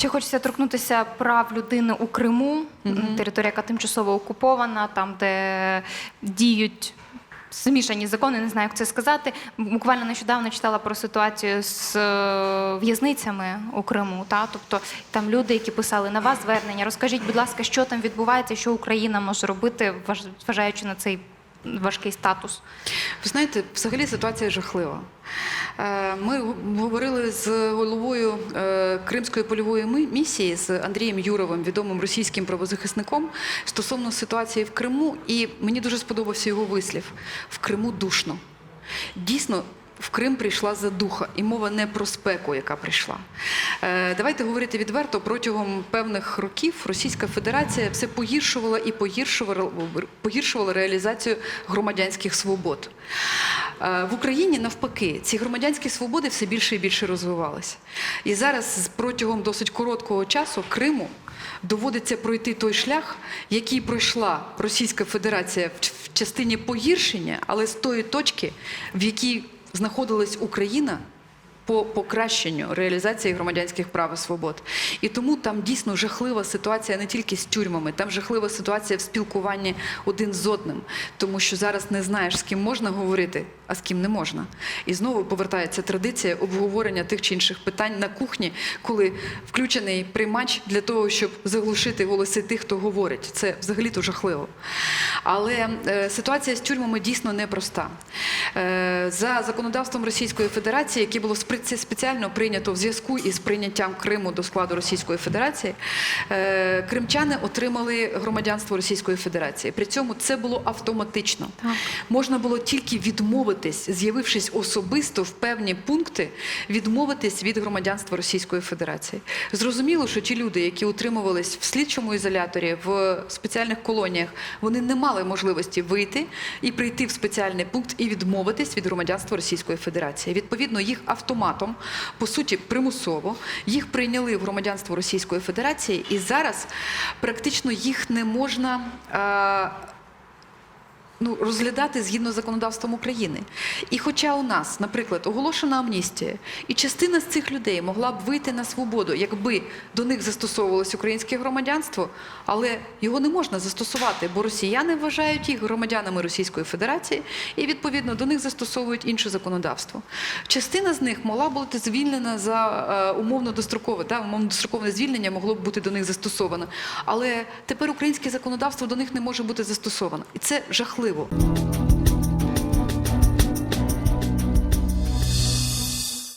Ще хочеться торкнутися прав людини у Криму, територія, яка тимчасово окупована, там, де діють. Змішані закони, не знаю, як це сказати. Буквально нещодавно читала про ситуацію з е, в'язницями у Криму. Та? Тобто там люди, які писали на вас звернення. Розкажіть, будь ласка, що там відбувається, що Україна може робити, важ- зважаючи на цей важкий статус. Ви знаєте, взагалі ситуація жахлива. Е, Ми говорили з головою е, Кримської польової місії з Андрієм Юровим, відомим російським правозахисником, стосовно ситуації в Криму, і мені дуже сподобався його вислів: в Криму душно. Дійсно. В Крим прийшла задуха, і мова не про спеку, яка прийшла. Е, давайте говорити відверто. Протягом певних років Російська Федерація все погіршувала і погіршувала, погіршувала реалізацію громадянських свобод. Е, В Україні навпаки ці громадянські свободи все більше і більше розвивалися. І зараз протягом досить короткого часу Криму доводиться пройти той шлях, який пройшла Російська Федерація в частині погіршення, але з тої точки, в якій знаходилась Україна. По покращенню реалізації громадянських прав і свобод. І тому там дійсно жахлива ситуація не тільки з тюрмами, там жахлива ситуація в спілкуванні один з одним, тому що зараз не знаєш, з ким можна говорити, а з ким не можна. І знову повертається традиція обговорення тих чи інших питань на кухні, коли включений приймач для того, щоб заглушити голоси тих, хто говорить. Це взагалі-то жахливо. Але е, ситуація з тюрмами дійсно непроста. Е, за законодавством Російської Федерації, яке було спри- це спеціально прийнято в зв'язку із прийняттям Криму до складу Російської Федерації, е, кримчани отримали громадянство Російської Федерації. При цьому це було автоматично. Так. Можна було тільки відмовитись, з'явившись особисто в певні пункти, відмовитись від громадянства Російської Федерації. Зрозуміло, що ті люди, які утримувались в слідчому ізоляторі, в спеціальних колоніях, вони не мали можливості вийти і прийти в спеціальний пункт і відмовитись від громадянства Російської Федерації. Відповідно, їх автоматом, по суті, примусово їх прийняли в громадянство Російської Федерації, і зараз практично їх не можна. а, ну, розглядати згідно з законодавством України. І хоча у нас, наприклад, оголошена амністія, і частина з цих людей могла б вийти на свободу, якби до них застосовувалось українське громадянство, але його не можна застосувати, бо росіяни вважають їх громадянами Російської Федерації і відповідно до них застосовують інше законодавство. Частина з них могла бути звільнена за е, умовно дострокове, та умовно дострокове звільнення могло б бути до них застосовано. Але тепер українське законодавство до них не може бути застосовано, і це жахливо. можливо.